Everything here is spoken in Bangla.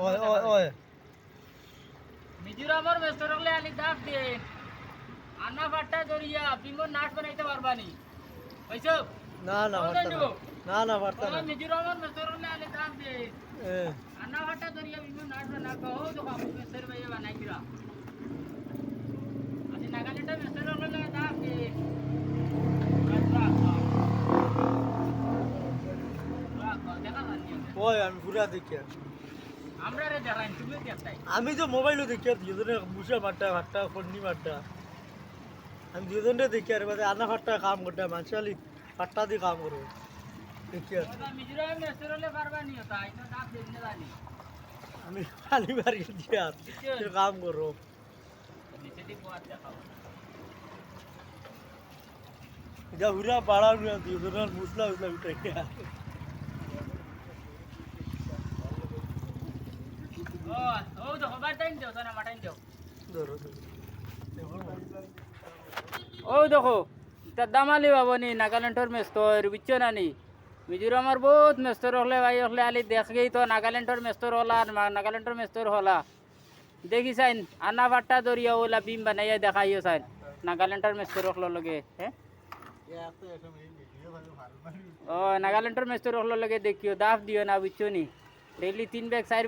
ওই ওই ওই মিজোরামের মেস্তরলে আলি দাগ দিয়ে আন্না ফাট্টা দরিয়া বিমর নাচ বানাইতে পারবানি ওইসব না না? না। না পারতাম না। মিজোরামের মেস্তরলে আলি দাগ দিয়ে আন্না ফাট্টা দরিয়া বিমর নাচ বানা কহো তো বাবু মেস্তর ভাইয়া ওই আমি পুরা দেখি আমি তো মোবাইলও দেখি দুজনে মুসা মারটা ফাটটা ফন্নি মারটা আমি দুজনে দেখি আর বাদে আনা ফাটটা কাম করতে মানুষালি ফাটটা দিয়ে কাম করব। দেখি আমি খালি মারি দিয়ে কাম করব। যা হুরা না দুজনের মুসলা উসলা উঠে ও ও দেখো বাটাইন দেও তানা মাটাইন দেও ধরো ধরো। দেখো না। ও দেখো এটা দামালি বাবনি নাগাল্যান্ডর মেস্তর বুঝছো না নি মিজোরামের বহুত মেস্তর হলে ভাই হলে আলি দেখ গেই তো নাগাল্যান্ডর মেস্তর হলা আর মা- নাগাল্যান্ডর মেস্তর হলা দেখি চাইন আনা বাট্টা দরিয়া ওলা বিম বানাইয়া দেখাইও চাইন নাগাল্যান্ডর মেস্তর হল লগে হ্যাঁ ও নাগাল্যান্ডর মেস্তর হল লগে দেখিও দাফ দিও না বুঝছো নি ডেইলি তিন ব্যাগ চার